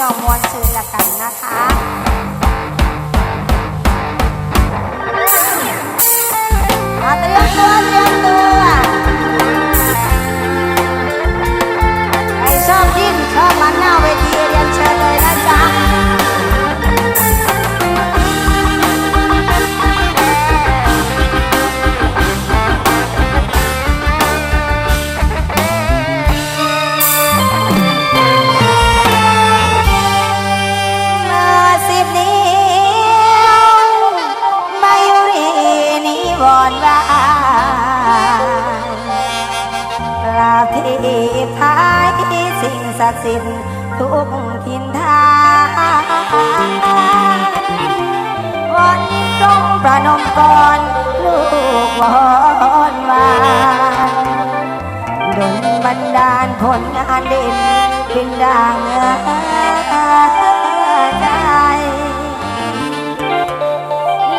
น้องมวนซื้อละกันนะคะมาเตรียมตัวเตรียมตัว ศักดิ์สิทธิ์ทุกทินทาวันตรงประนมก่อนลูกวอนวานดลบันดาลผลงานเด่นเป็นดังใจ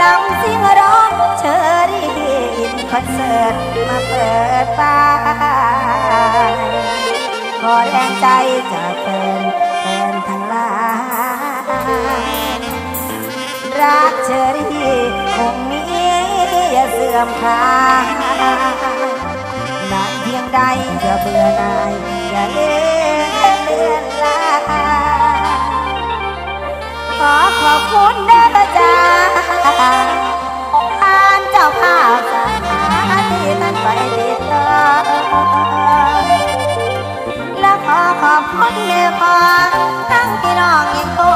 ลำเสียงร้องเชอรี่อินคอนเสิร์ตมาเปิดป้า อแรงใจจากแฟนแฟนทั้งหลายรักเชอรี่คงนี้อย่าเสื่อมคลายนานเพียงใดอย่าเบื่อหน่ายอย่าเลื่อนเลือนลาขอขอบคุณเด้อจ้าท่านเจ้าภาพ ขอบคุณแม่พ่อทั้งพี่น้องยังตั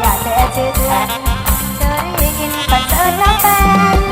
อยากแต่เชื่อเธอได้ยินปันเตอร์แล้วแฟน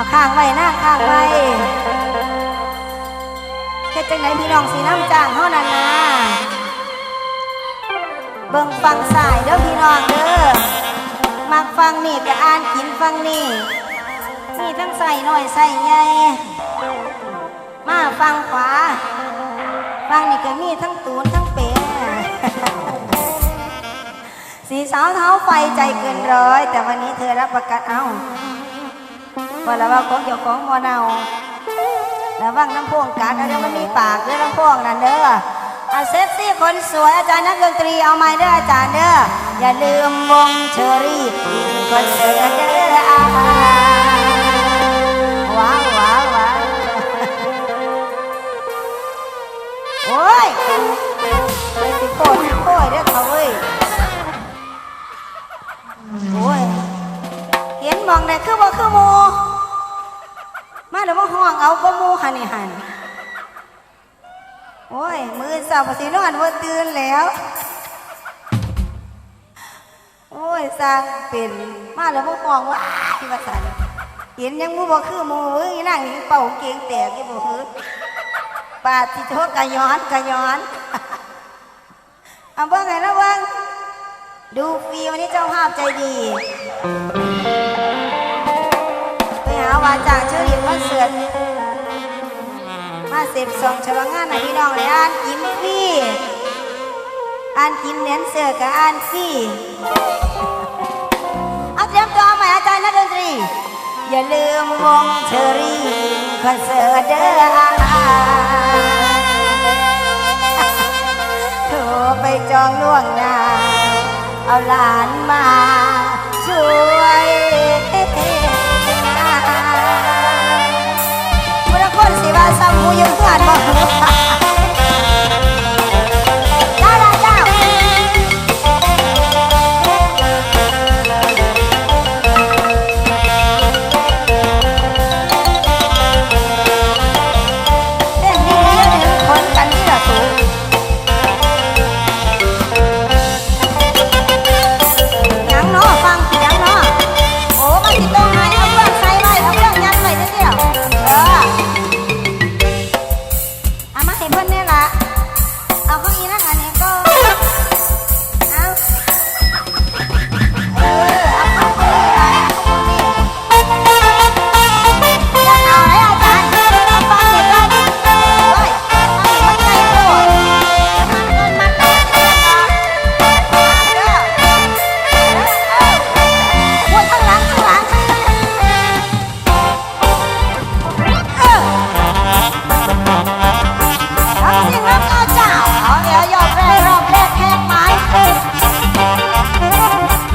เอาข้างไว้นะข้างไว้เฮ็ดจังไหนพี่น้องสีน้ำจางเท่านั้นนะเบิ่งฟังสายเด้อพี่น้องเด้อมักฟังนี่ก็อ่านกินฟังนี่มีทั้งใส่หน้อยใส่ใหญ่มาฟังขวา ฟังนี่ก็มีทั้งตูนทั้งเป๋สีสาวเท้าไฟใจเกินร้อย แต่วันนี้เธอรับประกันเอา บอกแล้วว่าของเกี่ยวของมอเนาแล้วว่างน้ำพวงกัดเอาเดี๋ยวมันมีปากเด้อน้ำพวงนั่นเด้ออาเซฟซี่คนสวยอาจารย์นักดนตรีเอาไม้เด้ออาจารย์เด้ออย่าลืมวงเชอรี่คอนเสิร์ตเด้ออาว้าวว้าวว้าวโอ้ยสิโป้สิโป้เด้อเขาเว้ยโอ้ยเห็นมองได้คือบ่คือหมู มาแล้วมาห้องเอาก็มูหันนี่หันโอ้ย มือสาวสินอนว่าตื่นแล้ว โอ้ยสร้างเป็นมาแล้วมาห้องว่าที่ว่าสันเห็นยังมูบ่คือมูเอ้ยนั่งนี่เป่าเกียงแตกยี่บ่คือปาดที่โทกะย้อนกะย้อนเอาเบิ่งไงนะเบิ่งดูฟรีวันนี้เจ้าภาพใจดี วาจากเชอรี่คอนเสิร์ตมาเสพสองฉลองงานไหนพี่น้องเลยอ่านกินฟรีอ่านกินเน้นเสือกับอ่านฟรีเอาเตรียมตัวใหม่อาจารย์นักดนตรี อย่าลืมวงเชอรี่คอนเสิร์ตเด้อโทรไปจองล่วงหน้าเอาหลานมาช่วย ว่าซ้ำมูยังเพื่อนบ่